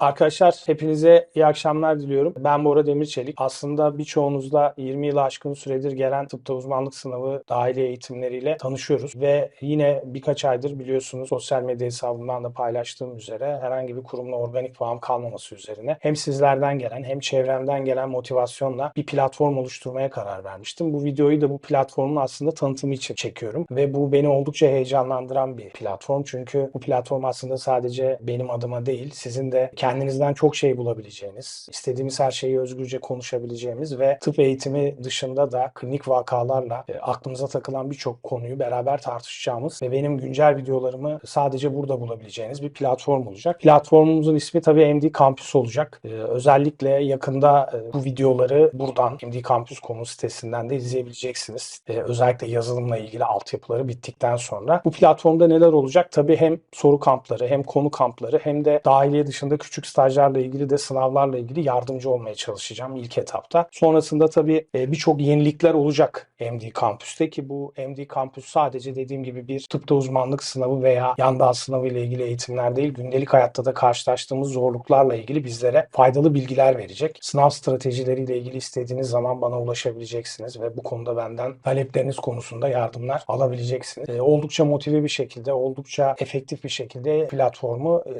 Arkadaşlar hepinize iyi akşamlar diliyorum. Ben Bora Demirçelik. Aslında birçoğunuzla 20 yılı aşkın süredir gelen tıpta uzmanlık sınavı dahiliye eğitimleriyle tanışıyoruz. Ve yine birkaç aydır biliyorsunuz sosyal medya hesabımdan da paylaştığım üzere herhangi bir kurumla organik bağım kalmaması üzerine hem sizlerden gelen hem çevremden gelen motivasyonla bir platform oluşturmaya karar vermiştim. Bu videoyu da bu platformun aslında tanıtımı için çekiyorum. Ve bu beni oldukça heyecanlandıran bir platform. Çünkü bu platform aslında sadece benim adıma değil, sizin de kendinizden çok şey bulabileceğiniz, istediğimiz her şeyi özgürce konuşabileceğimiz ve tıp eğitimi dışında da klinik vakalarla e, aklımıza takılan birçok konuyu beraber tartışacağımız ve benim güncel videolarımı sadece burada bulabileceğiniz bir platform olacak. Platformumuzun ismi tabii MD Campus olacak. E, özellikle yakında e, bu videoları buradan MD Campus konu sitesinden de izleyebileceksiniz. E, özellikle yazılımla ilgili altyapıları bittikten sonra. Bu platformda neler olacak? Tabii hem soru kampları hem konu kampları hem de dahiliye dışında küçük stajlarla ilgili de sınavlarla ilgili yardımcı olmaya çalışacağım ilk etapta. Sonrasında tabii e, birçok yenilikler olacak MD Kampüs'te ki bu MD Kampüs sadece dediğim gibi bir tıpta uzmanlık sınavı veya yan dal sınavı ile ilgili eğitimler değil, gündelik hayatta da karşılaştığımız zorluklarla ilgili bizlere faydalı bilgiler verecek. Sınav stratejileriyle ilgili istediğiniz zaman bana ulaşabileceksiniz ve bu konuda benden talepleriniz konusunda yardımlar alabileceksiniz. E, oldukça motive bir şekilde, oldukça efektif bir şekilde platformu e,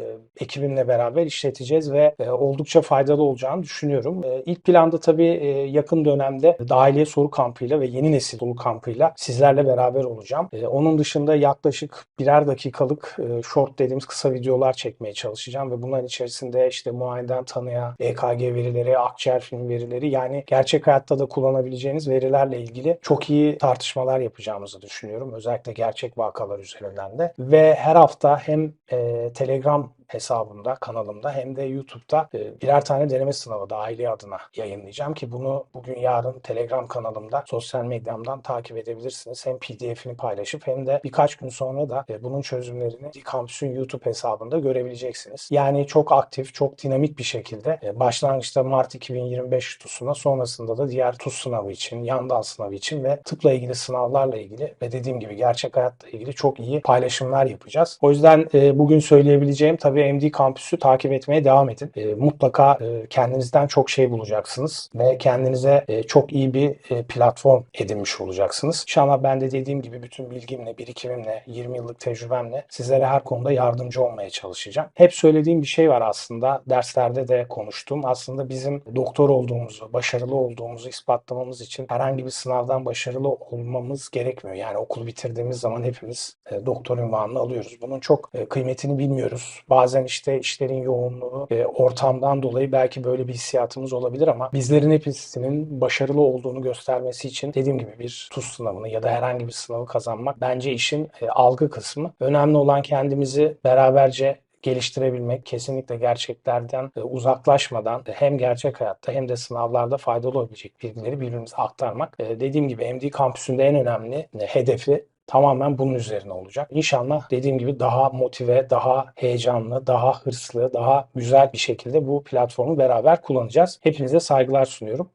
ekibimle beraber işleteceğiz ve e, oldukça faydalı olacağını düşünüyorum. E, ilk planda tabii e, yakın dönemde dahiliye soru kampıyla ve yeni nesil soru kampıyla sizlerle beraber olacağım. Onun dışında yaklaşık birer dakikalık short dediğimiz kısa videolar çekmeye çalışacağım ve bunların içerisinde işte muayeneden tanıya, EKG verileri, akciğer film verileri yani gerçek hayatta da kullanabileceğiniz verilerle ilgili çok iyi tartışmalar yapacağımızı düşünüyorum. Özellikle gerçek vakalar üzerinden de. Ve her hafta hem e, Telegram hesabımda, kanalımda hem de YouTube'da e, birer tane deneme sınavı da aile adına yayınlayacağım ki bunu bugün yarın Telegram kanalımda sosyal medyamdan takip edebilirsiniz. Hem PDF'ini paylaşıp hem de birkaç gün sonra da e, bunun çözümlerini Campus'un YouTube hesabında görebileceksiniz. Yani çok aktif, çok dinamik bir şekilde e, başlangıçta Mart 2025 TUS'una sonrasında da diğer TUS sınavı için, yan dal sınavı için ve tıpla ilgili sınavlarla ilgili ve dediğim gibi gerçek hayatla ilgili çok iyi paylaşımlar yapacağız. O yüzden bugün söyleyebileceğim tabii ve MD Kampüs'ü takip etmeye devam edin. E, mutlaka e, kendinizden çok şey bulacaksınız ve kendinize e, çok iyi bir e, platform edinmiş olacaksınız. İnşallah ben de dediğim gibi bütün bilgimle, birikimimle, 20 yıllık tecrübemle sizlere her konuda yardımcı olmaya çalışacağım. Hep söylediğim bir şey var aslında. Derslerde de konuştum. Aslında bizim doktor olduğumuzu, başarılı olduğumuzu ispatlamamız için herhangi bir sınavdan başarılı olmamız gerekmiyor. Yani okul bitirdiğimiz zaman hepimiz e, doktor ünvanını alıyoruz. Bunun çok e, kıymetini bilmiyoruz. Bazı bazen işte işlerin yoğunluğu, e, ortamdan dolayı belki böyle bir hissiyatımız olabilir ama bizlerin hepsinin başarılı olduğunu göstermesi için dediğim gibi bir TUS sınavını ya da herhangi bir sınavı kazanmak bence işin e, algı kısmı. Önemli olan kendimizi beraberce geliştirebilmek, kesinlikle gerçeklerden e, uzaklaşmadan hem gerçek hayatta hem de sınavlarda faydalı olabilecek bilgileri birbirimize aktarmak. E, dediğim gibi MD kampüsünde en önemli e, hedefi tamamen bunun üzerine olacak. İnşallah dediğim gibi daha motive, daha heyecanlı, daha hırslı, daha güzel bir şekilde bu platformu beraber kullanacağız. Hepinize saygılar sunuyorum.